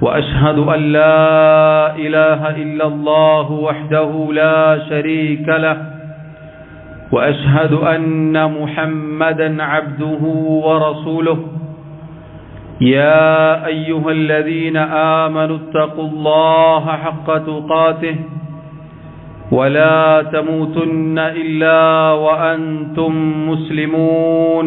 وأشهد أن لا إله إلا الله وحده لا شريك له وأشهد أن محمدا عبده ورسوله. يا أيها الذين آمنوا اتقوا الله حق تقاته ولا تموتن إلا وأنتم مسلمون.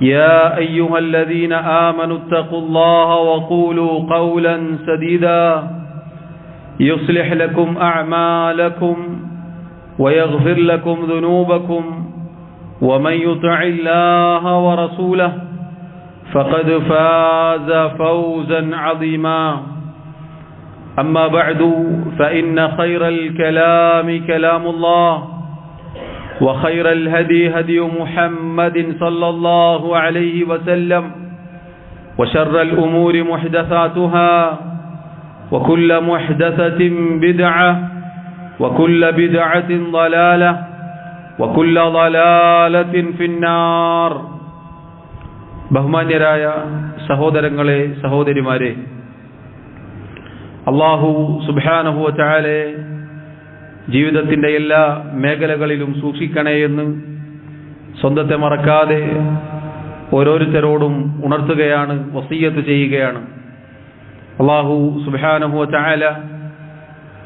يا أيها الذين آمنوا اتقوا الله وقولوا قولا سديدا يصلح لكم أعمالكم ويغفر لكم ذنوبكم ومن يطع الله ورسوله فقد فاز فوزا عظيما أما بعد فإن خير الكلام كلام الله وخير الهدي هدي محمد صلى الله عليه وسلم وشر الأمور محدثاتها وكل محدثة بدعة وكل بدعة ضلالة وكل ضلالة في النار ബഹുമാന്യരായ സഹോദരങ്ങളെ സഹോദരിമാരെ അള്ളാഹു സുബാനഹുവ ചായാലെ ജീവിതത്തിന്റെ എല്ലാ മേഖലകളിലും സൂക്ഷിക്കണേ എന്ന് സ്വന്തത്തെ മറക്കാതെ ഓരോരുത്തരോടും ഉണർത്തുകയാണ് വസീയത്ത് ചെയ്യുകയാണ്. അള്ളാഹു സുബാനഹു ചായാല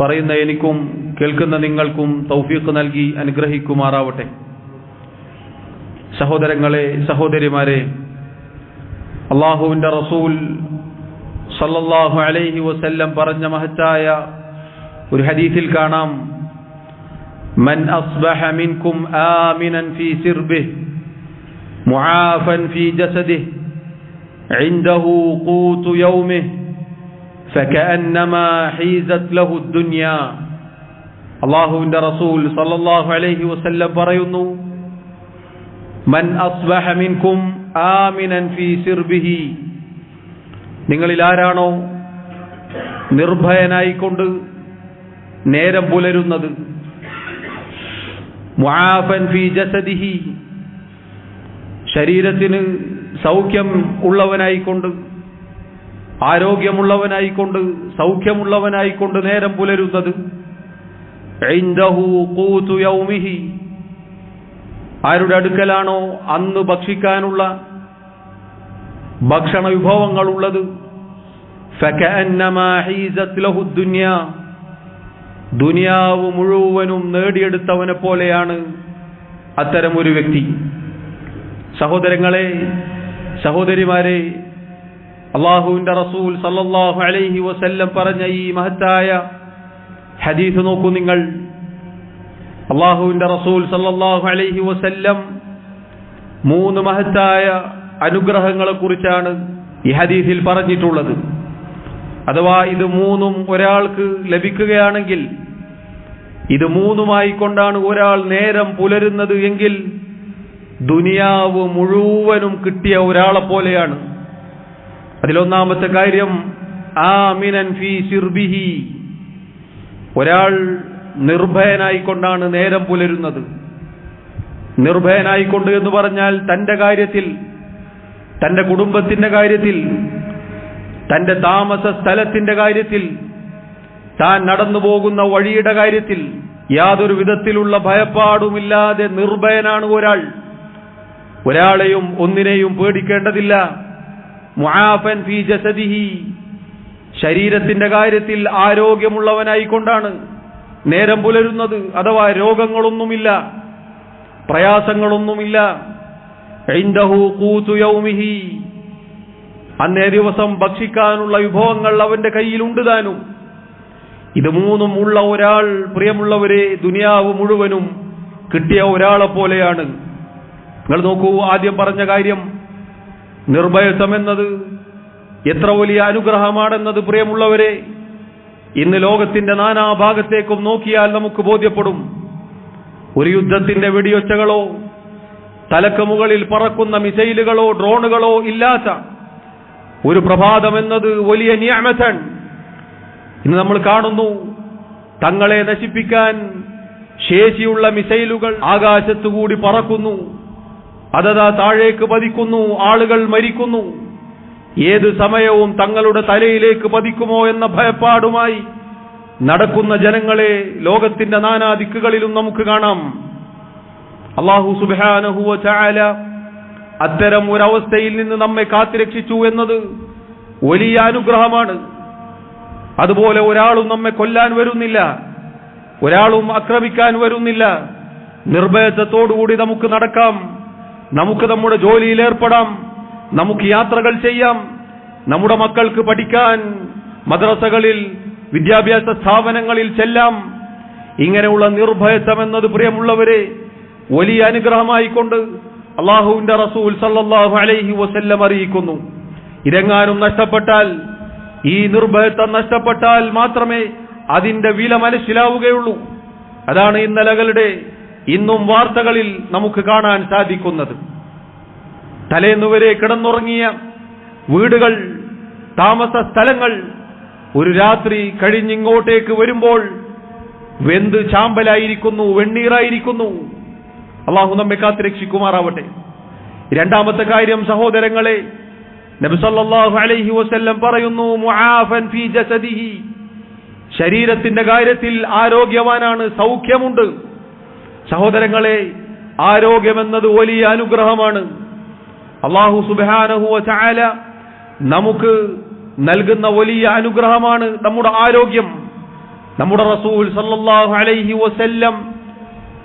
പറയുന്ന എനിക്കും കേൾക്കുന്ന നിങ്ങൾക്കും തൗഫീഖ് നൽകി അനുഗ്രഹിക്കുമാറാവട്ടെ. സഹോദരങ്ങളെ സഹോദരിമാരെ അള്ളാഹുവിന്റെ റസൂൽ സല്ലല്ലാഹു അലൈഹി വസല്ലം പറഞ്ഞ മഹത്തായ ഒരു ഹദീസിൽ കാണാം. من أصبح منكم آمنا في سربه معافا في جسده عنده قوت يومه فكأنما حيزت له الدنيا അള്ളാഹുവിന്റെ റസൂൽ സല്ലല്ലാഹു അലൈഹി വസല്ലം പറയുന്നു മൻ അസ്ബഹ മിൻകും ആമിനൻ ഫീ സിർബിഹി നിങ്ങളിൽ ആരാണോ നിർഭയനായിക്കൊണ്ട് നേരം പുലരുന്നത് മുആഫൻ ഫി ജസദിഹി. ശരീരത്തിന് സൗഖ്യം ഉള്ളവനായിക്കൊണ്ട് ആരോഗ്യമുള്ളവനായിക്കൊണ്ട് സൗഖ്യമുള്ളവനായിക്കൊണ്ട് നേരം പുലരുന്നത് ആരുടെ അടുക്കലാണോ അന്ന് ഭക്ഷിക്കാനുള്ള ഭക്ഷണ വിഭവങ്ങളുള്ളത് ദുനിയാവ് മുഴുവനും നേടിയെടുത്തവനെ പോലെയാണ് അത്തരമൊരു വ്യക്തി. സഹോദരങ്ങളെ സഹോദരിമാരെ അള്ളാഹുവിന്റെ റസൂൽ സല്ലല്ലാഹു അലൈഹി വസല്ലം പറഞ്ഞ ഈ മഹത്തായ ഹദീസ് നോക്കൂ നിങ്ങൾ. അള്ളാഹുവിന്റെ റസൂൽ സല്ലല്ലാഹു അലൈഹി വസല്ലം മൂന്ന് മഹത്തായ അനുഗ്രഹങ്ങളെ കുറിച്ചാണ് ഈ ഹദീസിൽ പറഞ്ഞിട്ടുള്ളത്. അഥവാ ഇത് മൂന്നും ഒരാൾക്ക് ലഭിക്കുകയാണെങ്കിൽ ഇത് മൂന്നുമായി കൊണ്ടാണ് ഒരാൾ നേരം പുലരുന്നത് എങ്കിൽ ദുനിയാവ് മുഴുവനും കിട്ടിയ ഒരാളെ പോലെയാണ്. അതിലൊന്നാമത്തെ കാര്യം ആമിനൻ ഫീ സിർബിഹി. ഒരാൾ നിർഭയനായിക്കൊണ്ടാണ് നേരം പുലരുന്നത്. നിർഭയനായിക്കൊണ്ട് എന്ന് പറഞ്ഞാൽ തന്റെ കാര്യത്തിൽ തന്റെ കുടുംബത്തിന്റെ കാര്യത്തിൽ തന്റെ താമസ സ്ഥലത്തിന്റെ കാര്യത്തിൽ താൻ നടന്നു പോകുന്ന വഴിയുടെ കാര്യത്തിൽ യാതൊരു വിധത്തിലുള്ള ഭയപ്പാടുമില്ലാതെ നിർഭയനാണ് ഒരാൾ. ഒരാളെയും ഒന്നിനെയും പേടിക്കേണ്ടതില്ല. ജസദിഹി. ശരീരത്തിന്റെ കാര്യത്തിൽ ആരോഗ്യമുള്ളവനായിക്കൊണ്ടാണ് നേരം പുലരുന്നത് അഥവാ രോഗങ്ങളൊന്നുമില്ല പ്രയാസങ്ങളൊന്നുമില്ല. അന്നേ ദിവസം ഭക്ഷിക്കാനുള്ള വിഭവങ്ങൾ അവന്റെ കയ്യിലുണ്ട് താനും. ഇത് മൂന്നും ഉള്ള ഒരാൾ പ്രിയമുള്ളവരെ ദുനിയാവ് മുഴുവനും കിട്ടിയ ഒരാളെ പോലെയാണ്. നിങ്ങൾ നോക്കൂ ആദ്യം പറഞ്ഞ കാര്യം എന്നത് എത്ര വലിയ അനുഗ്രഹമാണെന്നത് പ്രിയമുള്ളവരെ. ഇന്ന് ലോകത്തിന്റെ നാനാഭാഗത്തേക്കും നോക്കിയാൽ നമുക്ക് ബോധ്യപ്പെടും. ഒരു യുദ്ധത്തിന്റെ വെടിയൊച്ചകളോ തലക്ക് മുകളിൽ പറക്കുന്ന മിസൈലുകളോ ഡ്രോണുകളോ ഇല്ലാത്ത ഒരു പ്രഭാതം എന്നത് വലിയ നിയമത്തൻ ഇന്ന് നമ്മൾ കാണുന്നു തങ്ങളെ നശിപ്പിക്കാൻ ശേഷിയുള്ള മിസൈലുകൾ ആകാശത്തുകൂടി പറക്കുന്നു. അതതാ താഴേക്ക് പതിക്കുന്നു ആളുകൾ മരിക്കുന്നു. ഏത് സമയവും തങ്ങളുടെ തലയിലേക്ക് പതിക്കുമോ എന്ന ഭയപ്പാടുമായി നടക്കുന്ന ജനങ്ങളെ ലോകത്തിന്റെ നാനാ ദിക്കുകളിലും നമുക്ക് കാണാം. അള്ളാഹു സുബാനഹുവ ചായാല അത്തരം ഒരവസ്ഥയിൽ നിന്ന് നമ്മെ കാത്തിരക്ഷിച്ചു എന്നത് വലിയ അനുഗ്രഹമാണ്. അതുപോലെ ഒരാളും നമ്മെ കൊല്ലാൻ വരുന്നില്ല. ഒരാളും ആക്രമിക്കാൻ വരുന്നില്ല. നിർഭയത്വത്തോടുകൂടി നമുക്ക് നടക്കാം. നമുക്ക് നമ്മുടെ ജോലിയിൽ ഏർപ്പെടാം. നമുക്ക് യാത്രകൾ ചെയ്യാം. നമ്മുടെ മക്കൾക്ക് പഠിക്കാൻ മദ്രസകളിൽ വിദ്യാഭ്യാസ സ്ഥാപനങ്ങളിൽ ചെല്ലാം. ഇങ്ങനെയുള്ള നിർഭയത്വം എന്നത് പ്രിയമുള്ളവരെ വലിയ അനുഗ്രഹമായിക്കൊണ്ട് അള്ളാഹുവിന്റെ റസൂൽ സല്ലാഹു അലൈഹി വസല്ലം അറിയിക്കുന്നു. ഇതെങ്ങാനും നഷ്ടപ്പെട്ടാൽ ഈ നിർഭയത്വം നഷ്ടപ്പെട്ടാൽ മാത്രമേ അതിന്റെ വില മനസ്സിലാവുകയുള്ളൂ. അതാണ് ഇന്നലകളുടെ ഇന്നും വാർത്തകളിൽ നമുക്ക് കാണാൻ സാധിക്കുന്നത്. തലേന്നുവരെ കിടന്നുറങ്ങിയ വീടുകൾ താമസ സ്ഥലങ്ങൾ ഒരു രാത്രി കഴിഞ്ഞിങ്ങോട്ടേക്ക് വരുമ്പോൾ വെന്ത് ചാമ്പലായിരിക്കുന്നു വെണ്ണീറായിരിക്കുന്നു. അള്ളാഹു നമ്മെ കാത്തിരക്ഷിക്കുമാറാവട്ടെ. രണ്ടാമത്തെ കാര്യം സഹോദരങ്ങളെ നബി സല്ലല്ലാഹു അലൈഹി വസല്ലം പറയുന്നു മുആഫൻ ഫീ ജസദിഹി. ശരീരത്തിന്റെ കാര്യത്തിൽ ആരോഗ്യവാനാണ് സൗഖ്യമുണ്ട്. സഹോദരങ്ങളെ ആരോഗ്യമെന്നത് വലിയ അനുഗ്രഹമാണ്. അള്ളാഹു സുബാനഹു ചായാല നമുക്ക് നൽകുന്ന വലിയ അനുഗ്രഹമാണ് നമ്മുടെ ആരോഗ്യം. നമ്മുടെ റസൂൽ സല്ലാഹു അലൈഹി വസല്ലം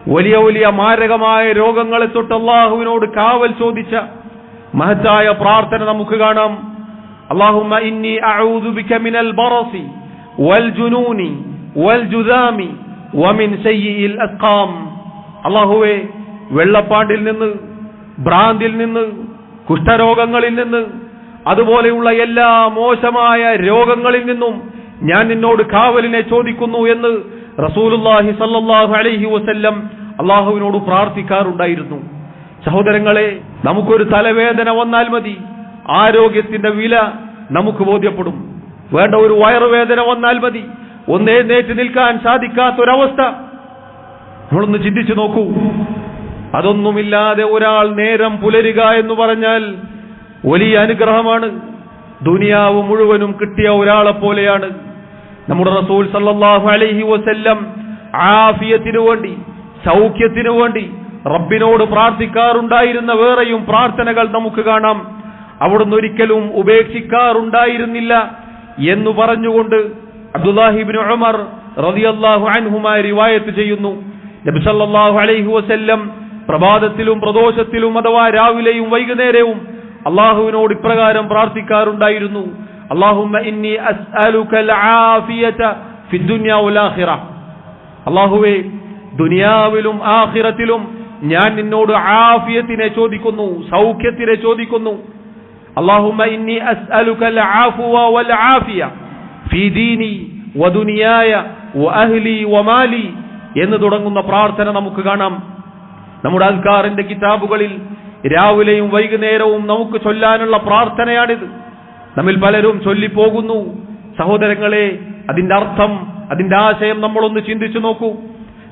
വലിയ വലിയ മാരകമായ രോഗങ്ങളെ തൊട്ട് അള്ളാഹുവിനോട് കാവൽ ചോദിച്ച മഹത്തായ പ്രാർത്ഥന നമുക്ക് കാണാം. അള്ളാഹുമ്മ ഇന്നി അഊദു ബിക മിനൽ ബറസി വൽ ജുനൂനി വൽ ജുദാമി വമിൻ അള്ളാഹുവെ വെള്ളപ്പാണ്ടിൽ നിന്ന് ഭ്രാന്തിൽ നിന്ന് കുഷ്ഠരോഗങ്ങളിൽ നിന്ന് അതുപോലെയുള്ള എല്ലാ മോശമായ രോഗങ്ങളിൽ നിന്നും ഞാൻ നിന്നോട് കാവലിനെ ചോദിക്കുന്നു എന്ന് റസൂലുല്ലാഹി സല്ലല്ലാഹു അലൈഹി വസല്ലം അള്ളാഹുവിനോട് പ്രാർത്ഥിക്കാറുണ്ടായിരുന്നു. സഹോദരങ്ങളെ നമുക്കൊരു തലവേദന വന്നാൽ മതി. ആരോഗ്യത്തിന്റെ വില നമുക്ക് ബോധ്യപ്പെടും. വേണ്ട ഒരു വയറുവേദന വന്നാൽ മതി. ഒന്നേ നേറ്റ് നിൽക്കാൻ സാധിക്കാത്തൊരവസ്ഥ. നമ്മളൊന്ന് ചിന്തിച്ചു നോക്കൂ. അതൊന്നുമില്ലാതെ ഒരാൾ നേരം പുലരുക എന്ന് പറഞ്ഞാൽ വലിയ അനുഗ്രഹമാണ്. ദുനിയാവ് മുഴുവനും കിട്ടിയ ഒരാളെ പോലെയാണ്. നമ്മുടെ റസൂൽ സല്ലാഹു അലൈഹി വസല്ലം ആഫിയത്തിനു വേണ്ടി സൗഖ്യത്തിനു വേണ്ടി റബ്ബിനോട് പ്രാർത്ഥിക്കാറുണ്ടായിരുന്ന വേറെയും പ്രാർത്ഥനകൾ നമുക്ക് കാണാം. അവിടുന്ന് ഒരിക്കലും ഉപേക്ഷിക്കാറുണ്ടായിരുന്നില്ല എന്ന് പറഞ്ഞുകൊണ്ട് ഉമർ അൻഹുമായി റിവായത്ത് ചെയ്യുന്നു. നബി സല്ലല്ലാഹു അലൈഹി വസല്ലം പ്രഭാതത്തിലും പ്രദോഷത്തിലും അഥവാ രാവിലെയും വൈകുന്നേരവും അള്ളാഹുവിനോട് ഇപ്രകാരം പ്രാർത്ഥിക്കാറുണ്ടായിരുന്നു. അള്ളാഹുമ്മ ഇന്നി ആഫിയത വൽ ആഖിറ. അള്ളാഹുവേ ദുനിയാവിലും ആഖിറത്തിലും ഞാൻ നിന്നോട് ആഫിയത്തിനെ ചോദിക്കുന്നു സൗഖ്യത്തിനെ ചോദിക്കുന്നു. വമാലി എന്ന് തുടങ്ങുന്ന പ്രാർത്ഥന നമുക്ക് കാണാം. നമ്മുടെ അൽക്കാറിന്റെ കിതാബുകളിൽ രാവിലെയും വൈകുന്നേരവും നമുക്ക് ചൊല്ലാനുള്ള പ്രാർത്ഥനയാണിത്. നമ്മിൽ പലരും ചൊല്ലിപ്പോകുന്നു സഹോദരങ്ങളെ അതിന്റെ അർത്ഥം അതിന്റെ ആശയം നമ്മളൊന്ന് ചിന്തിച്ചു നോക്കൂ.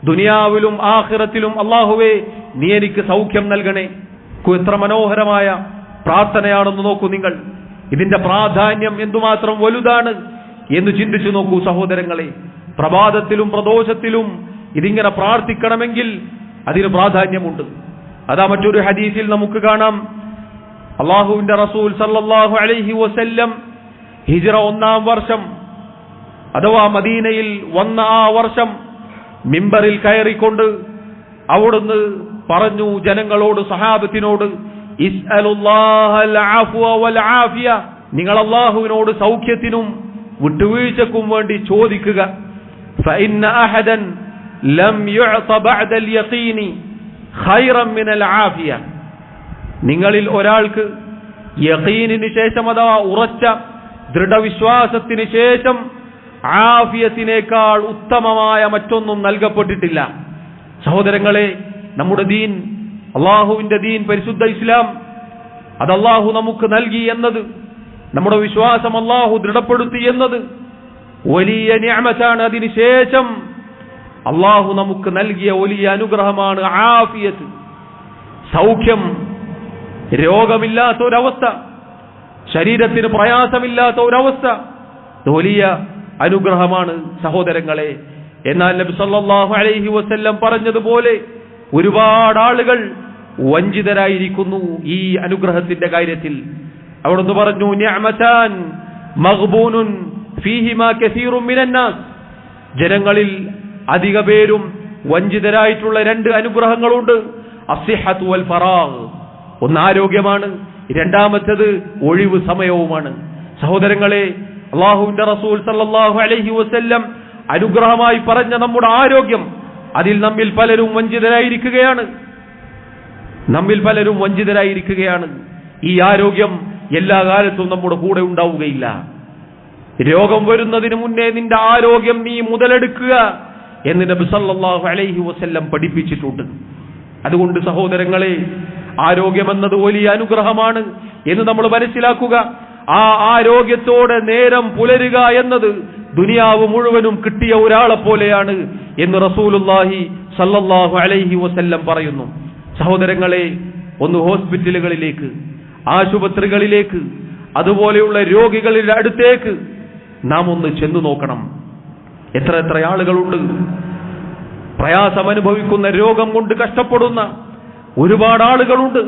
ദുനിയാവിലും ആഹിറത്തിലും അള്ളാഹുവേ നീ എനിക്ക് സൗഖ്യം നൽകണേ. എത്ര മനോഹരമായ പ്രാർത്ഥനയാണെന്ന് നോക്കൂ നിങ്ങൾ. ഇതിന്റെ പ്രാധാന്യം എന്തുമാത്രം വലുതാണ് എന്ന് ചിന്തിച്ചു നോക്കൂ സഹോദരങ്ങളെ. പ്രഭാതത്തിലും പ്രദോഷത്തിലും ഇതിങ്ങനെ പ്രാർത്ഥിക്കണമെങ്കിൽ അതിന് പ്രാധാന്യമുണ്ട്. അതാ മറ്റൊരു ഹദീസിൽ നമുക്ക് കാണാം. അള്ളാഹുവിന്റെ റസൂൽ സല്ലാഹു അലൈഹി വസല്ലം ഹിജറ ഒന്നാം വർഷം അഥവാ മദീനയിൽ വന്ന ആ വർഷം മിമ്പറിൽ കയറിക്കൊണ്ട് അവിടുന്ന് പറഞ്ഞു ജനങ്ങളോട് സഹാബത്തിനോട് നിങ്ങൾ അള്ളാഹുവിനോട് സൗഖ്യത്തിനും വിട്ടുവീഴ്ചക്കും വേണ്ടി ചോദിക്കുക. നിങ്ങളിൽ ഒരാൾക്ക് യഖീനിന് ശേഷം അഥവാ ഉറച്ച ദൃഢവിശ്വാസത്തിന് ശേഷം ആഫിയത്തിനേക്കാൾ ഉത്തമമായ മറ്റൊന്നും നൽകപ്പെട്ടിട്ടില്ല. സഹോദരങ്ങളെ നമ്മുടെ ദീൻ അള്ളാഹുവിന്റെ ദീൻ പരിശുദ്ധ ഇസ്ലാം അത് അള്ളാഹു നമുക്ക് നൽകി എന്നത് നമ്മുടെ വിശ്വാസം അള്ളാഹു ദൃഢപ്പെടുത്തി എന്നത് വലിയ ഞാമത്താണ് അതിനുശേഷം അള്ളാഹു നമുക്ക് നൽകിയ വലിയ അനുഗ്രഹമാണ് ആഫിയത്ത്. സൗഖ്യം രോഗമില്ലാത്ത ഒരവസ്ഥ ശരീരത്തിന് പ്രയാസമില്ലാത്ത ഒരവസ്ഥ വലിയ അനുഗ്രഹമാണ് സഹോദരങ്ങളെ. എന്നാൽ നബി സല്ലല്ലാഹു അലൈഹി വസല്ലം പറഞ്ഞതുപോലെ ഒരുപാട് ആളുകൾ വഞ്ചിതരായിരിക്കുന്നു ഈ അനുഗ്രഹത്തിന്റെ കാര്യത്തിൽ. അവിടുന്ന് പറഞ്ഞു നിഅമതാൻ ഫീഹിമാ ജനങ്ങളിൽ അധിക പേരും വഞ്ചിതരായിട്ടുള്ള രണ്ട് അനുഗ്രഹങ്ങളുണ്ട്. ഒന്ന് ആരോഗ്യമാണ് രണ്ടാമത്തേത് ഒഴിവ് സമയവുമാണ്. സഹോദരങ്ങളെ അള്ളാഹുവിന്റെ റസൂൽ സല്ലാഹു അലഹി വസ്ല്ലം അനുഗ്രഹമായി പറഞ്ഞ നമ്മുടെ ആരോഗ്യം അതിൽ നമ്മിൽ പലരും വഞ്ചിതരായിരിക്കുകയാണ്. നമ്മിൽ പലരും വഞ്ചിതരായിരിക്കുകയാണ്. ഈ ആരോഗ്യം എല്ലാ കാലത്തും നമ്മുടെ കൂടെ ഉണ്ടാവുകയില്ല. രോഗം വരുന്നതിന് മുന്നേ നിന്റെ ആരോഗ്യം നീ മുതലെടുക്കുക എന്ന് നബി സല്ലാഹു അലൈഹി വസ്ല്ലം പഠിപ്പിച്ചിട്ടുണ്ട്. അതുകൊണ്ട് സഹോദരങ്ങളെ ആരോഗ്യമെന്നത് വലിയ അനുഗ്രഹമാണ് എന്ന് നമ്മൾ മനസ്സിലാക്കുക. ആ ആരോഗ്യത്തോടെ നേരം പുലരുക എന്നത് ദുനിയാവ് മുഴുവനും കിട്ടിയ ഒരാളെ പോലെയാണ് എന്ന് റസൂലുല്ലാഹി സല്ലല്ലാഹു അലൈഹി വസല്ലം പറയുന്നു. സഹോദരങ്ങളെ ഒന്ന് ഹോസ്പിറ്റലുകളിലേക്ക് ആശുപത്രികളിലേക്ക് അതുപോലെയുള്ള രോഗികളുടെ അടുത്തേക്ക് നാം ഒന്ന് ചെന്നു നോക്കണം. എത്ര എത്ര ആളുകളുണ്ട്. പ്രയാസം അനുഭവിക്കുന്ന രോഗം കൊണ്ട് കഷ്ടപ്പെടുന്ന ഒരുപാട് ആളുകളുണ്ട്.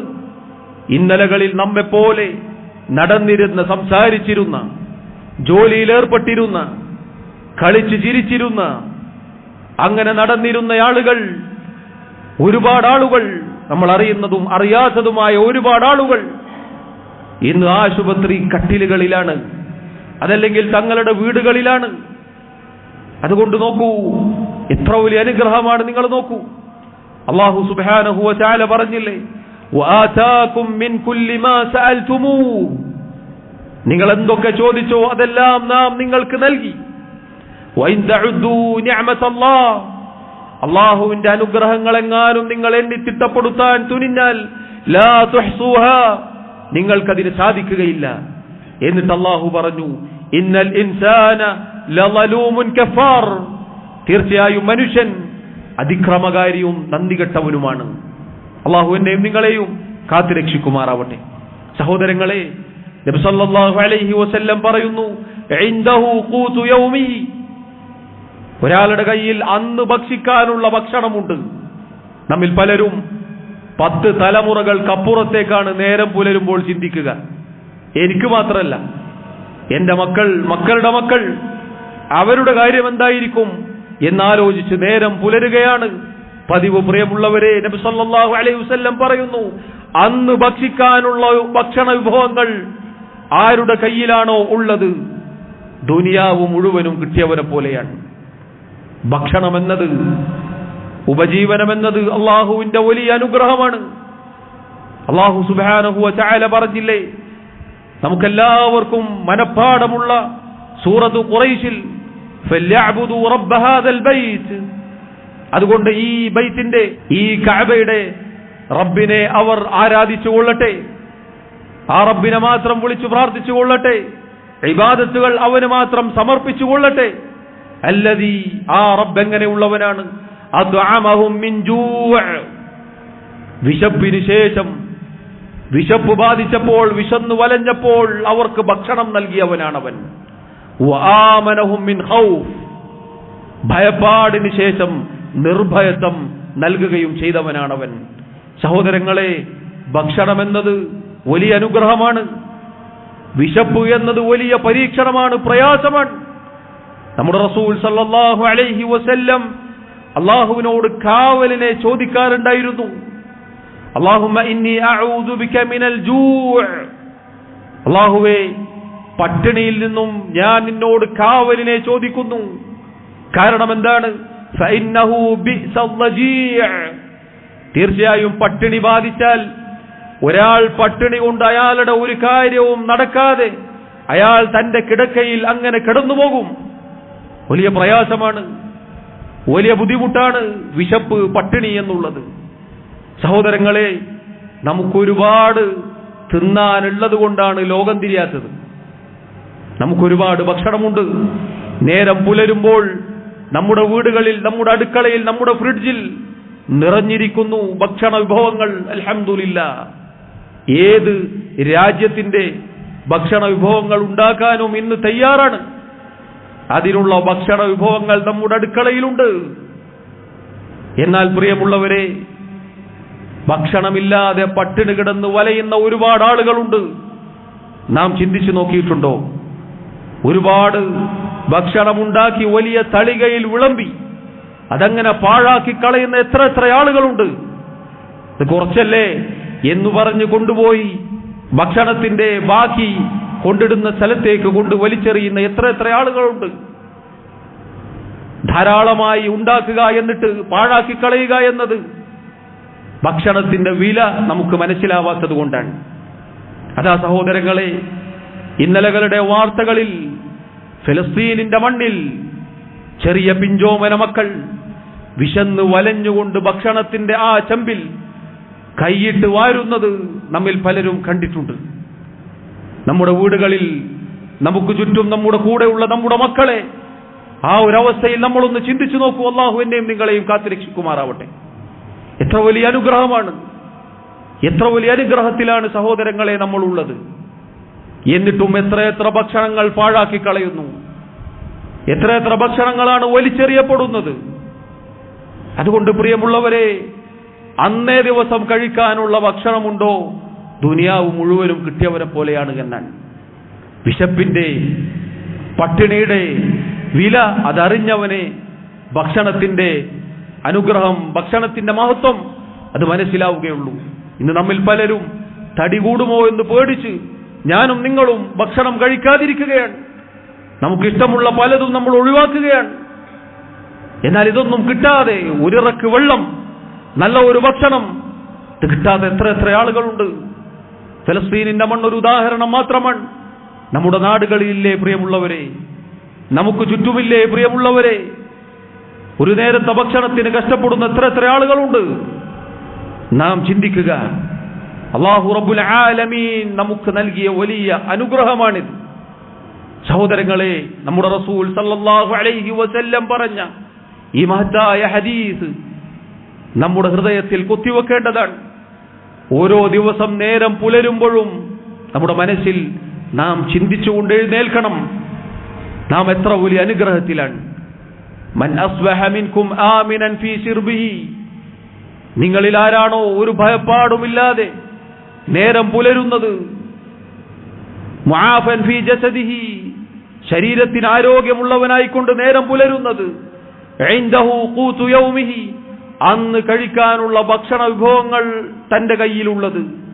ഇന്നലകളിൽ നമ്മെപ്പോലെ നടന്നിരുന്ന സംസാരിച്ചിരുന്ന ജോലിയിലേർപ്പെട്ടിരുന്ന കളിച്ച് ചിരിച്ചിരുന്ന അങ്ങനെ നടന്നിരുന്ന ആളുകൾ ഒരുപാട് ആളുകൾ നമ്മൾ അറിയുന്നതും അറിയാത്തതുമായ ഒരുപാട് ആളുകൾ ഇന്ന് ആശുപത്രി കട്ടിലുകളിലാണ്. അതല്ലെങ്കിൽ തങ്ങളുടെ വീടുകളിലാണ്. അതുകൊണ്ട് നോക്കൂ എത്ര വലിയ അനുഗ്രഹമാണ് നിങ്ങൾ നോക്കൂ. അള്ളാഹു സുബ്ഹാനഹു വതആല പറഞ്ഞില്ലേ നിങ്ങൾ എന്തൊക്കെ ചോദിച്ചോ അതെല്ലാം നാം നിങ്ങൾക്ക് നൽകി. അള്ളാഹുവിന്റെ അനുഗ്രഹങ്ങൾ എങ്ങാനും നിങ്ങൾ എണ്ണി തിട്ടപ്പെടുത്താൻ തുനിഞ്ഞാൽ നിങ്ങൾക്കതിന് സാധിക്കുകയില്ല. എന്നിട്ട് അള്ളാഹു പറഞ്ഞു ഇന്നൽ ഇൻസാന തീർച്ചയായും മനുഷ്യൻ അതിക്രമകാരിയും നന്ദികെട്ടവനുമാണ്. അള്ളാഹു എന്നെയും നിങ്ങളെയും കാത്തുരക്ഷിക്കുമാറാവട്ടെ. സഹോദരങ്ങളെ അലൈഹി വസല്ലം പറയുന്നു ഒരാളുടെ കയ്യിൽ അന്ന് ഭക്ഷിക്കാനുള്ള ഭക്ഷണമുണ്ട്. നമ്മിൽ പലരും പത്ത് തലമുറകൾക്കപ്പുറത്തേക്കാണ് നേരം പുലരുമ്പോൾ ചിന്തിക്കുക. എനിക്ക് മാത്രമല്ല എന്റെ മക്കൾ മക്കളുടെ മക്കൾ അവരുടെ കാര്യം എന്തായിരിക്കും എന്നാലോചിച്ച് നേരം പുലരുകയാണ്. പതിവ് പ്രിയമുള്ളവരെ നബി സല്ലല്ലാഹു അലൈഹി വസല്ലം പറയുന്നു അന്ന് ഭക്ഷിക്കാനുള്ള ഭക്ഷണ വിഭവങ്ങൾ ആരുടെ കയ്യിലാണോ ഉള്ളത്? ദുനിയാവ് മുഴുവനും കിട്ടിയവനെ പോലെയാണ്. ഭക്ഷണമെന്നത് ഉപജീവനമെന്നത് അള്ളാഹുവിന്റെ വലിയ അനുഗ്രഹമാണ്. അള്ളാഹു സുബാനഹുവ ചായ പറഞ്ഞില്ലേ നമുക്കെല്ലാവർക്കും മനഃപ്പാടമുള്ള സൂറത്ത് കുറൈശിൽ അതുകൊണ്ട് ഈ ബൈത്തിന്റെ ഈ കഅബയുടെ റബ്ബിനെ അവർ ആരാധിച്ചു കൊള്ളട്ടെ. ആ റബ്ബിനെ മാത്രം വിളിച്ചു പ്രാർത്ഥിച്ചു കൊള്ളട്ടെ. ഇബാദത്തുകൾ അവന് മാത്രം സമർപ്പിച്ചു കൊള്ളട്ടെ. അല്ലതി ആ റബ്ബ് എങ്ങനെയുള്ളവനാണ്? വിശപ്പിന് ശേഷം വിശപ്പ് ബാധിച്ചപ്പോൾ വിശന്ന് വലഞ്ഞപ്പോൾ അവർക്ക് ഭക്ഷണം നൽകിയവനാണവൻ. ഭയപ്പാടിന് ശേഷം നിർഭയത്വം നൽകുകയും ചെയ്തവനാണവൻ. സഹോദരങ്ങളെ ഭക്ഷണമെന്നത് വലിയ അനുഗ്രഹമാണ്. വിശപ്പ് എന്നത് വലിയ പരീക്ഷണമാണ് പ്രയാസമാണ്. നമ്മുടെ റസൂൽ സല്ലാഹു അലൈഹി വസല്ലം അള്ളാഹുവിനോട് കാവലിനെ ചോദിക്കാറുണ്ടായിരുന്നു. അള്ളാഹുവേ പട്ടിണിയിൽ നിന്നും ഞാൻ നിന്നോട് കാവലിനെ ചോദിക്കുന്നു. കാരണം എന്താണ്. തീർച്ചയായും പട്ടിണി ബാധിച്ചാൽ ഒരാൾ പട്ടിണി കൊണ്ട് അയാളുടെ ഒരു കാര്യവും നടക്കാതെ അയാൾ തന്റെ കിടക്കയിൽ അങ്ങനെ കിടന്നുപോകും. വലിയ പ്രയാസമാണ്. വലിയ ബുദ്ധിമുട്ടാണ് വിശപ്പ് പട്ടിണി എന്നുള്ളത്. സഹോദരങ്ങളെ നമുക്കൊരുപാട് തിന്നാനുള്ളത് കൊണ്ടാണ് ലോകം തിരിയാത്തത്. നമുക്കൊരുപാട് ഭക്ഷണമുണ്ട്. നേരം പുലരുമ്പോൾ നമ്മുടെ വീടുകളിൽ നമ്മുടെ അടുക്കളയിൽ നമ്മുടെ ഫ്രിഡ്ജിൽ നിറഞ്ഞിരിക്കുന്നു ഭക്ഷണ വിഭവങ്ങൾ അലഹമുല്ല ഏത് രാജ്യത്തിന്റെ ഭക്ഷണ വിഭവങ്ങൾ ഉണ്ടാക്കാനും ഇന്ന് തയ്യാറാണ്. അതിനുള്ള ഭക്ഷണ വിഭവങ്ങൾ നമ്മുടെ അടുക്കളയിലുണ്ട്. എന്നാൽ പ്രിയമുള്ളവരെ ഭക്ഷണമില്ലാതെ പട്ടിണി കിടന്ന് വലയുന്ന ഒരുപാട് ആളുകളുണ്ട്. നാം ചിന്തിച്ചു നോക്കിയിട്ടുണ്ടോ? ഒരുപാട് ഭക്ഷണമുണ്ടാക്കി വലിയ തളികയിൽ വിളമ്പി. അതങ്ങനെ പാഴാക്കി കളയുന്ന എത്ര എത്ര ആളുകളുണ്ട്. ഇത് കുറച്ചല്ലേ എന്ന് പറഞ്ഞു കൊണ്ടുപോയി ഭക്ഷണത്തിന്റെ ബാക്കി കൊണ്ടിടുന്ന സ്ഥലത്തേക്ക് കൊണ്ട് വലിച്ചെറിയുന്ന എത്ര എത്ര ആളുകളുണ്ട്. ധാരാളമായി ഉണ്ടാക്കുക എന്നിട്ട് പാഴാക്കി കളയുക എന്നത് ഭക്ഷണത്തിന്റെ വില നമുക്ക് മനസ്സിലാവാത്തത് കൊണ്ടാണ്. അതാ സഹോദരങ്ങളെ ഇന്നലകളുടെ വാർത്തകളിൽ ഫലസ്തീനിന്റെ മണ്ണിൽ ചെറിയ പിഞ്ചോമന മക്കൾ വിശന്ന് വലഞ്ഞുകൊണ്ട് ഭക്ഷണത്തിന്റെ ആ ചമ്പിൽ കൈയിട്ട് വാരുന്നത് നമ്മിൽ പലരും കണ്ടിട്ടുണ്ട്. നമ്മുടെ വീടുകളിൽ നമുക്ക് ചുറ്റും നമ്മുടെ കൂടെയുള്ള നമ്മുടെ മക്കളെ ആ ഒരു അവസ്ഥയിൽ നമ്മളൊന്ന് ചിന്തിച്ചു നോക്കൂ. അള്ളാഹു എന്നെയും നിങ്ങളെയും കാത്തിരക്ഷിക്കുമാറാവട്ടെ. എത്ര വലിയ അനുഗ്രഹമാണ്. എത്ര വലിയ അനുഗ്രഹത്തിലാണ് സഹോദരങ്ങളെ നമ്മൾ ഉള്ളത് എത്ര എത്ര ഭക്ഷണങ്ങൾ പാഴാക്കി കളയുന്നു. എത്ര എത്ര ഭക്ഷണങ്ങളാണ് വലിച്ചെറിയപ്പെടുന്നത്. അതുകൊണ്ട് പ്രിയമുള്ളവരെ അന്നേ ദിവസം കഴിക്കാനുള്ള ഭക്ഷണമുണ്ടോ? ദുനിയാവ് മുഴുവനും കിട്ടിയവരെ പോലെയാണ് എന്നാൽ. വിശപ്പിന്റെ പട്ടിണിയുടെ വില അതറിഞ്ഞവനെ ഭക്ഷണത്തിന്റെ അനുഗ്രഹം ഭക്ഷണത്തിന്റെ മഹത്വം അത് മനസ്സിലാവുകയുള്ളൂ. ഇന്ന് നമ്മിൽ പലരും തടി കൂടുമോ എന്ന് പേടിച്ച് ഞാനും നിങ്ങളും ഭക്ഷണം കഴിക്കാതിരിക്കുകയാണ്. നമുക്കിഷ്ടമുള്ള പലതും നമ്മൾ ഒഴിവാക്കുകയാണ്. എന്നാൽ ഇതൊന്നും കിട്ടാതെ ഒരിറക്ക് വെള്ളം നല്ല ഒരു ഭക്ഷണം ഇത് കിട്ടാതെ എത്ര എത്ര ആളുകളുണ്ട്. ഫലസ്തീനിന്റെ മണ്ണൊരു ഉദാഹരണം മാത്രമാണ്. നമ്മുടെ നാടുകളിലില്ലേ പ്രിയമുള്ളവരെ? നമുക്ക് ചുറ്റുമില്ലേ പ്രിയമുള്ളവരെ? ഒരു നേരത്തെ ഭക്ഷണത്തിന് കഷ്ടപ്പെടുന്ന എത്ര എത്ര ആളുകളുണ്ട്. നാം ചിന്തിക്കുക അള്ളാഹു റബ്ബുൽ ആലമീൻ നമുക്ക് നൽകിയ വലിയ അനുഗ്രഹമാണിത്. സഹോദരങ്ങളെ നമ്മുടെ റസൂൽ സല്ലല്ലാഹു അലൈഹി വസല്ലം പറഞ്ഞ ഈ മഹത്തായ ഹദീസ് നമ്മുടെ ഹൃദയത്തിൽ കുത്തിവെക്കേണ്ടതാണ്. ഓരോ ദിവസം നേരം പുലരുമ്പോഴും നമ്മുടെ മനസ്സിൽ നാം ചിന്തിച്ചുകൊണ്ട് എഴുന്നേൽക്കണം. നാം എത്ര വലിയ അനുഗ്രഹത്തിലാണ്. മൻ അസ്ബഹ മിൻകും ആമിനൻ ഫീ സിർബിഹി. നിങ്ങളിൽ ആരാണോ ഒരു ഭയപ്പാടുമില്ലാതെ നേരം പുലരുന്നത്. മുആഫൻ ജസദിഹി ശരീരത്തിന് ആരോഗ്യമുള്ളവനായിക്കൊണ്ട് നേരം പുലരുന്നത്. അന്ന് കഴിക്കാനുള്ള ഭക്ഷണ വിഭവങ്ങൾ തന്റെ കയ്യിലുള്ളത്.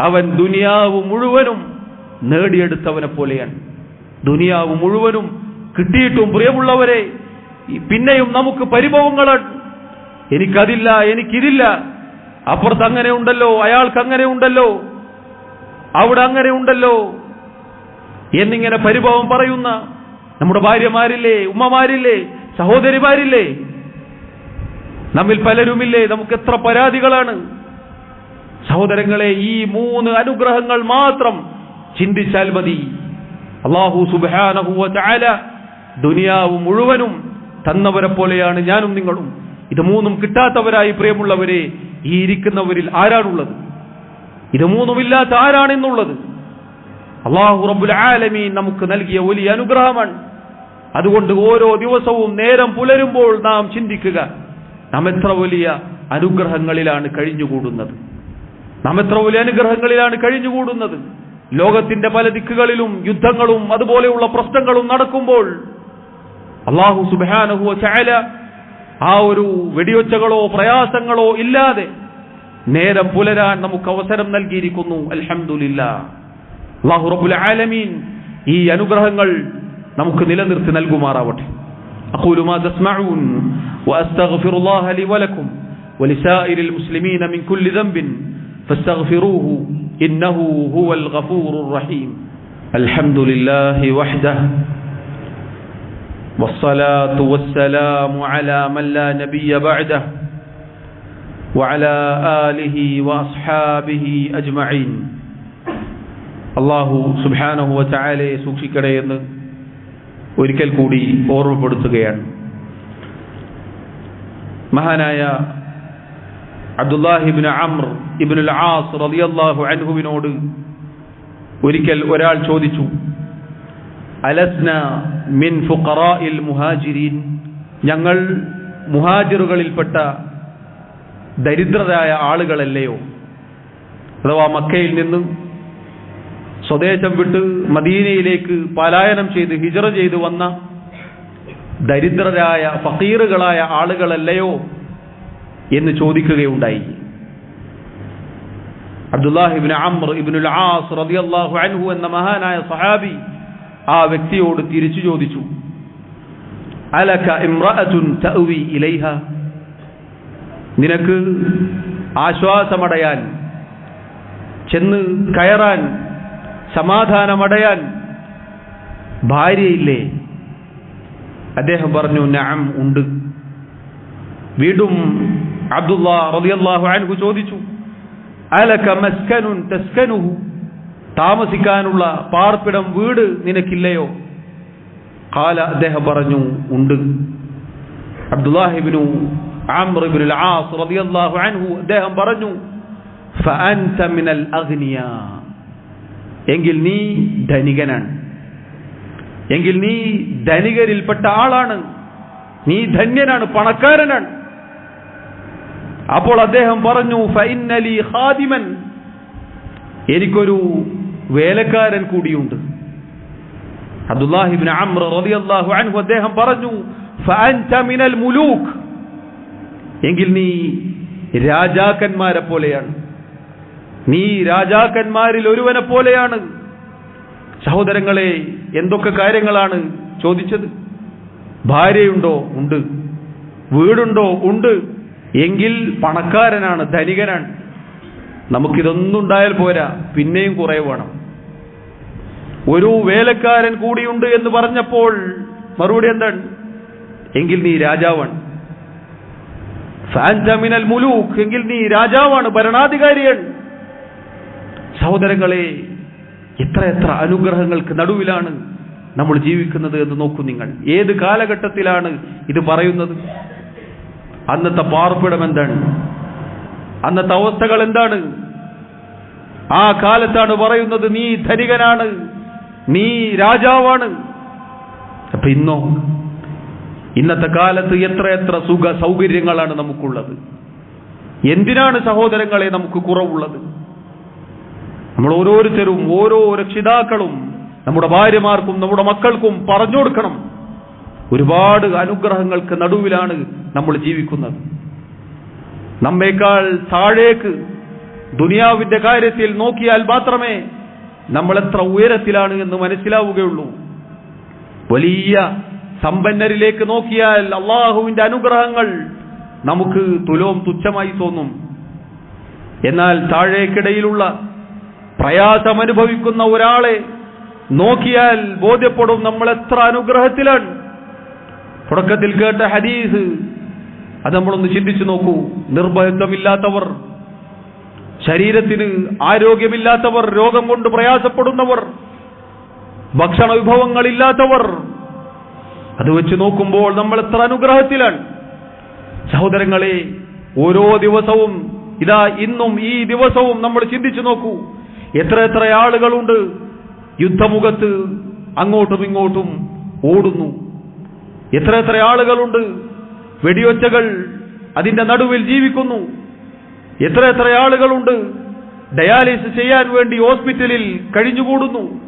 അവൻ ദുനിയാവ് മുഴുവനും നേടിയെടുത്തവനെ പോലെയാണ്. ദുനിയാവ് മുഴുവനും കിട്ടിയിട്ടും പ്രിയമുള്ളവരെ പിന്നെയും നമുക്ക് പരിഭവങ്ങളാണ്. എനിക്കതില്ല എനിക്കിതില്ല. അപ്പുറത്ത് അങ്ങനെ ഉണ്ടല്ലോ അയാൾക്ക് അങ്ങനെ ഉണ്ടല്ലോ അവിടെ അങ്ങനെ ഉണ്ടല്ലോ എന്നിങ്ങനെ പരിഭവം പറയുന്ന നമ്മുടെ ഭാര്യമാരില്ലേ ഉമ്മമാരില്ലേ സഹോദരിമാരില്ലേ? നമ്മിൽ പലരുമില്ലേ നമുക്ക് എത്ര പരാതികളാണ്? സഹോദരങ്ങളെ ഈ മൂന്ന് അനുഗ്രഹങ്ങൾ മാത്രം ചിന്തിച്ചാൽ മതി. അള്ളാഹു സുബാനഹുവ ചാല ദുനിയാവ് മുഴുവനും തന്നവരെ പോലെയാണ് ഞാനും നിങ്ങളും. ഇത് മൂന്നും കിട്ടാത്തവരായി പ്രിയമുള്ളവരെ ഈ ഇരിക്കുന്നവരിൽ ആരാണുള്ളത്? ഇത് മൂന്നുമില്ലാത്ത ആരാണെന്നുള്ളത് അള്ളാഹു റബ്ബുൽ ആലമീൻ നമുക്ക് നൽകിയ വലിയ അനുഗ്രഹമാണ്. അതുകൊണ്ട് ഓരോ ദിവസവും നേരം പുലരുമ്പോൾ നാം ചിന്തിക്കുക നാം എത്ര വലിയ അനുഗ്രഹങ്ങളിലാണ് കഴിഞ്ഞുകൂടുന്നത്? നാം എത്ര വലിയ അനുഗ്രഹങ്ങളിലാണ് കഴിഞ്ഞുകൂടുന്നത്? ലോകത്തിന്റെ പല ദിക്കുകളിലും യുദ്ധങ്ങളും അതുപോലെയുള്ള പ്രശ്നങ്ങളും നടക്കുമ്പോൾ അള്ളാഹു സുബാനഹുവ ചായ ആ ഒരു വെടിയൊച്ചകളോ പ്രയാസങ്ങളോ ഇല്ലാതെ നേരം പുലരാൻ നമുക്ക് അവസരം നൽകിയിരിക്കുന്നു അൽഹംദുലില്ല അള്ളാഹു റബ്ബുൽ ആലമീൻ ഈ അനുഗ്രഹങ്ങൾ നമുക്ക് നിലനിർത്തി നൽകുമാറാവട്ടെ أقول ما تسمعون وأستغفر الله لي ولكم ولسائر المسلمين من كل ذنب فاستغفروه إنه هو الغفور الرحيم الحمد لله وحده والصلاة والسلام على من لا نبي بعده وعلى آله وأصحابه أجمعين അള്ളാഹു സുബാനഹു വചാലയെ സൂക്ഷിക്കട്ടെ എന്ന് ഒരിക്കൽ കൂടി ഓർമ്മപ്പെടുത്തുകയാണ് മഹാനായ അബ്ദുല്ലാഹിബിൻ അമ്ര ഇബിനുൽ ആസ് റളിയല്ലാഹു അൻഹുവിനോട് ഒരിക്കൽ ഒരാൾ ചോദിച്ചു അലസ്ന മിൻ ഫുഖറാഇൽ മുഹാജിരീൻ. ഞങ്ങൾ മുഹാജിറുകളിൽപ്പെട്ട ദരിദ്രരായ ആളുകളല്ലയോ? അഥവാ മക്കയിൽ നിന്നും സ്വദേശം വിട്ട് മദീനയിലേക്ക് പലായനം ചെയ്ത് ഹിജറ ചെയ്ത് വന്ന ദരിദ്രരായ ഫക്കീറുകളായ ആളുകളല്ലയോ എന്ന് ചോദിക്കുകയുണ്ടായി. അബ്ദുല്ലാഹിബിൻ അമർ ഇബിനുൽ ആസ് റളിയല്ലാഹു അൻഹു എന്ന മഹാനായ സഹാബി ആ വ്യക്തിയോട് തിരിച്ചു ചോദിച്ചു. അലക ഇമ്രഅത്തുൻ തഅവി ഇലൈഹ. നിനക്ക് ആശ്വാസമടയാൻ ചെന്ന് കയറാൻ സമാധാനമടയാൻ ഭാര്യയില്ലേ? അദ്ദേഹം പറഞ്ഞു നഅം ഉണ്ട്. വീണ്ടും അബ്ദുല്ലാ റളിയല്ലാഹു ചോദിച്ചു അലക മസ്കനുൻ തസ്കനുഹു? താമസിക്കാനുള്ള പാർപ്പിടം വീട് നിനക്കില്ലയോ? കാല അദ്ദേഹം പറഞ്ഞു ഉണ്ട്. അബ്ദുല്ലാഹിബിനു അദ്ദേഹം പറഞ്ഞു എങ്കിൽ നീ ധനികനാണ്. എങ്കിൽ നീ ധനികരിൽപ്പെട്ട ആളാണ്. നീ ധന്യനാണ് പണക്കാരനാണ്. അപ്പോൾ അദ്ദേഹം പറഞ്ഞു ഫൈനലി ഹാദിമൻ എനിക്കൊരു വേലക്കാരൻ കൂടിയുണ്ട്. അദ്ദേഹം പറഞ്ഞു മിനൽ മുലൂക്ക് എങ്കിൽ നീ രാജാക്കന്മാരെ പോലെയാണ്. നീ രാജാക്കന്മാരിൽ ഒരുവനെ പോലെയാണ്. സഹോദരങ്ങളെ എന്തൊക്കെ കാര്യങ്ങളാണ് ചോദിച്ചത്? ഭാര്യയുണ്ടോ? ഉണ്ട്. വീടുണ്ടോ? ഉണ്ട്. എങ്കിൽ പണക്കാരനാണ് ധനികനാണ്. നമുക്കിതൊന്നും ഉണ്ടായാൽ പോരാ പിന്നെയും കുറേ വേണം. ഒരു വേലക്കാരൻ കൂടിയുണ്ട് എന്ന് പറഞ്ഞപ്പോൾ മറുപടി എന്താണ്? എങ്കിൽ നീ രാജാവാണ്. ഫാൻജമിനൽ മുലൂക്ക് എങ്കിൽ നീ രാജാവാണ് ഭരണാധികാരിയാണ്. സഹോദരങ്ങളെ എത്ര എത്ര അനുഗ്രഹങ്ങൾക്ക് നടുവിലാണ് നമ്മൾ ജീവിക്കുന്നത് എന്ന് നോക്കൂ നിങ്ങൾ. ഏത് കാലഘട്ടത്തിലാണ് ഇത് പറയുന്നത്? അന്നത്തെ പാർപ്പിടം എന്താണ്? അന്നത്തെ അവസ്ഥകൾ എന്താണ്? ആ കാലത്താണ് പറയുന്നത് നീ ധനികനാണ് നീ രാജാവാണ്. അപ്പൊ ഇന്നോ ഇന്നത്തെ കാലത്ത് എത്ര എത്ര സുഖ സൗകര്യങ്ങളാണ് നമുക്കുള്ളത്. എന്തിനാണ് സഹോദരങ്ങളെ നമുക്ക് കുറവുള്ളത്? നമ്മൾ ഓരോരുത്തരും ഓരോ രക്ഷിതാക്കളും നമ്മുടെ ഭാര്യമാർക്കും നമ്മുടെ മക്കൾക്കും പറഞ്ഞു കൊടുക്കണം. ഒരുപാട് അനുഗ്രഹങ്ങൾക്ക് നടുവിലാണ് നമ്മൾ ജീവിക്കുന്നത്. നമ്മേക്കാൾ താഴേക്ക് ദുനിയാവിന്റെ കാര്യത്തിൽ നോക്കിയാൽ മാത്രമേ നമ്മൾ എത്ര ഉയരത്തിലാണ് എന്ന് മനസ്സിലാവുകയുള്ളൂ. വലിയ സമ്പന്നരിലേക്ക് നോക്കിയാൽ അള്ളാഹുവിന്റെ അനുഗ്രഹങ്ങൾ നമുക്ക് തുലോം തുച്ഛമായി തോന്നും. എന്നാൽ താഴേക്കിടയിലുള്ള പ്രയാസമനുഭവിക്കുന്ന ഒരാളെ നോക്കിയാൽ ബോധ്യപ്പെടും നമ്മൾ എത്ര അനുഗ്രഹത്തിലാണ്. തുടക്കത്തിൽ കേട്ട ഹദീസ് അത് നമ്മളൊന്ന് ചിന്തിച്ചു നോക്കൂ. നിർഭയത്വമില്ലാത്തവർ ശരീരത്തിന് ആരോഗ്യമില്ലാത്തവർ രോഗം കൊണ്ട് പ്രയാസപ്പെടുന്നവർ ഭക്ഷണ വിഭവങ്ങളില്ലാത്തവർ. അത് വെച്ച് നോക്കുമ്പോൾ നമ്മൾ എത്ര അനുഗ്രഹത്തിലാണ്. സഹോദരങ്ങളെ ഓരോ ദിവസവും ഇതാ ഇന്നും ഈ ദിവസവും നമ്മൾ ചിന്തിച്ചു നോക്കൂ. എത്ര എത്ര ആളുകളുണ്ട് യുദ്ധമുഖത്ത് അങ്ങോട്ടും ഇങ്ങോട്ടും ഓടുന്നു. എത്ര എത്ര ആളുകളുണ്ട് വെടിയൊച്ചകൾ അതിന്റെ നടുവിൽ ജീവിക്കുന്നു. എത്ര എത്ര ആളുകളുണ്ട് ഡയാലിസിസ് ചെയ്യാൻ വേണ്ടി ഹോസ്പിറ്റലിൽ കഴിഞ്ഞുകൂടുന്നു.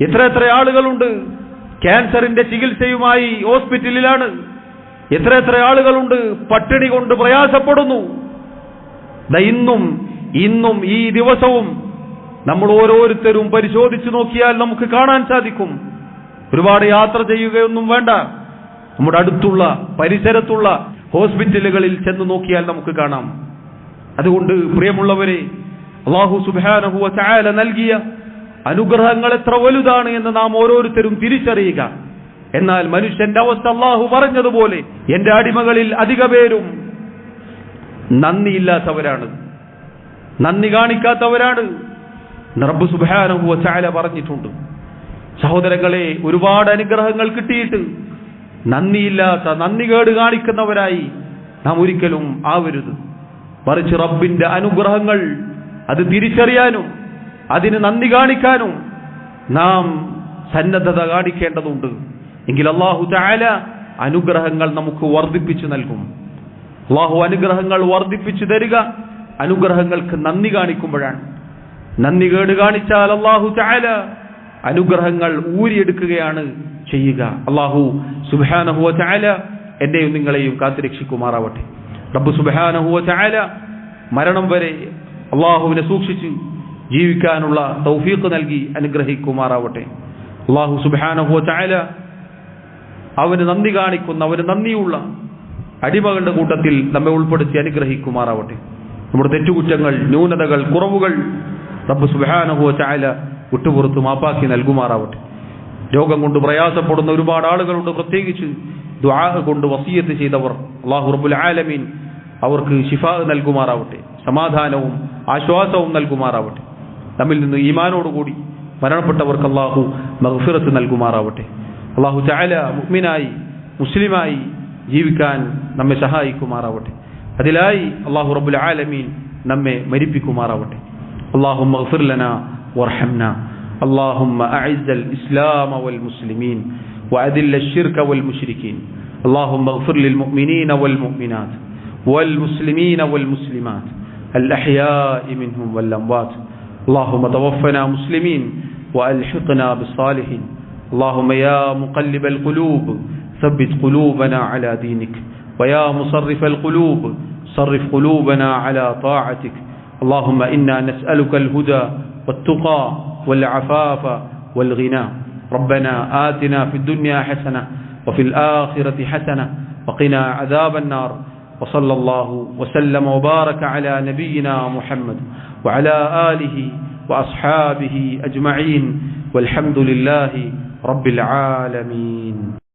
എത്ര എത്ര ആളുകളുണ്ട് ക്യാൻസറിന്റെ ചികിത്സയുമായി ഹോസ്പിറ്റലിലാണ്. എത്ര എത്ര ആളുകളുണ്ട് പട്ടിണി കൊണ്ട് പ്രയാസപ്പെടുന്നു. ഇന്നും ഇന്നും ഈ ദിവസവും നമ്മൾ ഓരോരുത്തരും പരിശോധിച്ചു നോക്കിയാൽ നമുക്ക് കാണാൻ സാധിക്കും. ഒരുപാട് യാത്ര ചെയ്യുകയൊന്നും വേണ്ട. നമ്മുടെ അടുത്തുള്ള പരിസരത്തുള്ള ഹോസ്പിറ്റലുകളിൽ ചെന്ന് നോക്കിയാൽ നമുക്ക് കാണാം. അതുകൊണ്ട് പ്രിയമുള്ളവരെ അള്ളാഹു സുബാനഹുവ ചായാല നൽകിയ അനുഗ്രഹങ്ങൾ എത്ര വലുതാണ് എന്ന് നാം ഓരോരുത്തരും തിരിച്ചറിയുക. എന്നാൽ മനുഷ്യന്റെ അവസ്ഥ അള്ളാഹു പറഞ്ഞതുപോലെ എന്റെ അടിമകളിൽ അധിക പേരും നന്ദിയില്ലാത്തവരാണ്. നന്ദി കാണിക്കാത്തവരാണ്. റബ്ബ് സുബാനഹുവ ചായാല പറഞ്ഞിട്ടുണ്ട്. സഹോദരങ്ങളെ ഒരുപാട് അനുഗ്രഹങ്ങൾ കിട്ടിയിട്ട് നന്ദിയില്ലാത്ത നന്ദി കേട് കാണിക്കുന്നവരായി നാം ഒരിക്കലും ആവരുത്. മറിച്ച് റബ്ബിന്റെ അനുഗ്രഹങ്ങൾ അത് തിരിച്ചറിയാനും അതിന് നന്ദി കാണിക്കാനും നാം സന്നദ്ധത കാണിക്കേണ്ടതുണ്ട്. എങ്കിൽ അള്ളാഹു ചായ അനുഗ്രഹങ്ങൾ നമുക്ക് വർദ്ധിപ്പിച്ചു നൽകും. അള്ളാഹു അനുഗ്രഹങ്ങൾ വർദ്ധിപ്പിച്ചു തരിക അനുഗ്രഹങ്ങൾക്ക് നന്ദി കാണിക്കുമ്പോഴാണ്. നന്ദി കേട് കാണിച്ചാൽ അള്ളാഹു ചായാല അനുഗ്രഹങ്ങൾ ഊരിയെടുക്കുകയാണ് ചെയ്യുക. അള്ളാഹു സുബാനഹുവ ചായാല എന്നെയും നിങ്ങളെയും കാത്തുരക്ഷിക്കുമാറാവട്ടെ. റബ്ബ് സുബാനഹുവ ചായാല മരണം വരെ അള്ളാഹുവിനെ സൂക്ഷിച്ച് ജീവിക്കാനുള്ള തൗഫീഖ് നൽകി അനുഗ്രഹിക്കുമാറാവട്ടെ. അള്ളാഹു സുബാനഹുവ ചായാല അവന് നന്ദി കാണിക്കുന്ന അവന് നന്ദിയുള്ള അടിമകളുടെ കൂട്ടത്തിൽ നമ്മെ ഉൾപ്പെടുത്തി അനുഗ്രഹിക്കുമാറാവട്ടെ. നമ്മുടെ തെറ്റുകുറ്റങ്ങൾ ന്യൂനതകൾ കുറവുകൾ റബ്ബ് സുബാനഹുവ ചായാല വിട്ടുപുറത്ത് മാപ്പാക്കി നൽകുമാറാവട്ടെ. രോഗം കൊണ്ട് പ്രയാസപ്പെടുന്ന ഒരുപാട് ആളുകളുണ്ട്. പ്രത്യേകിച്ച് ദ്വാഹ കൊണ്ട് വസീയത്ത് ചെയ്തവർ. അള്ളാഹു റബുൽ ആലമീൻ അവർക്ക് ഷിഫാ നൽകുമാറാവട്ടെ. സമാധാനവും ആശ്വാസവും നൽകുമാറാവട്ടെ. തമ്മിൽ നിന്ന് ഈമാനോടുകൂടി മരണപ്പെട്ടവർക്ക് അള്ളാഹു മഹഫിറത്ത് നൽകുമാറാവട്ടെ. അള്ളാഹു ചായ മുഗ്മിനായി മുസ്ലിമായി ജീവിക്കാൻ നമ്മെ സഹായിക്കുമാറാവട്ടെ. അതിലായി അള്ളാഹു റബുൽ ആലമീൻ നമ്മെ മരിപ്പിക്കുമാറാവട്ടെ. അള്ളാഹു മഹഫിർലന وارحمنا. اللهم أعز الإسلام والمسلمين وأذل الشرك والمشركين. اللهم اغفر للمؤمنين والمؤمنات والمسلمين والمسلمات الأحياء منهم والأموات. اللهم توفنا مسلمين وألحقنا بالصالحين. اللهم يا مقلب القلوب ثبت قلوبنا على دينك. ويا مصرف القلوب صرف قلوبنا على طاعتك. اللهم إنا نسألك الهدى والتقى والعفاف والغنى. ربنا آتنا في الدنيا حسنة وفي الآخرة حسنة وقنا عذاب النار. وصلى الله وسلم وبارك على نبينا محمد وعلى آله وأصحابه أجمعين. والحمد لله رب العالمين.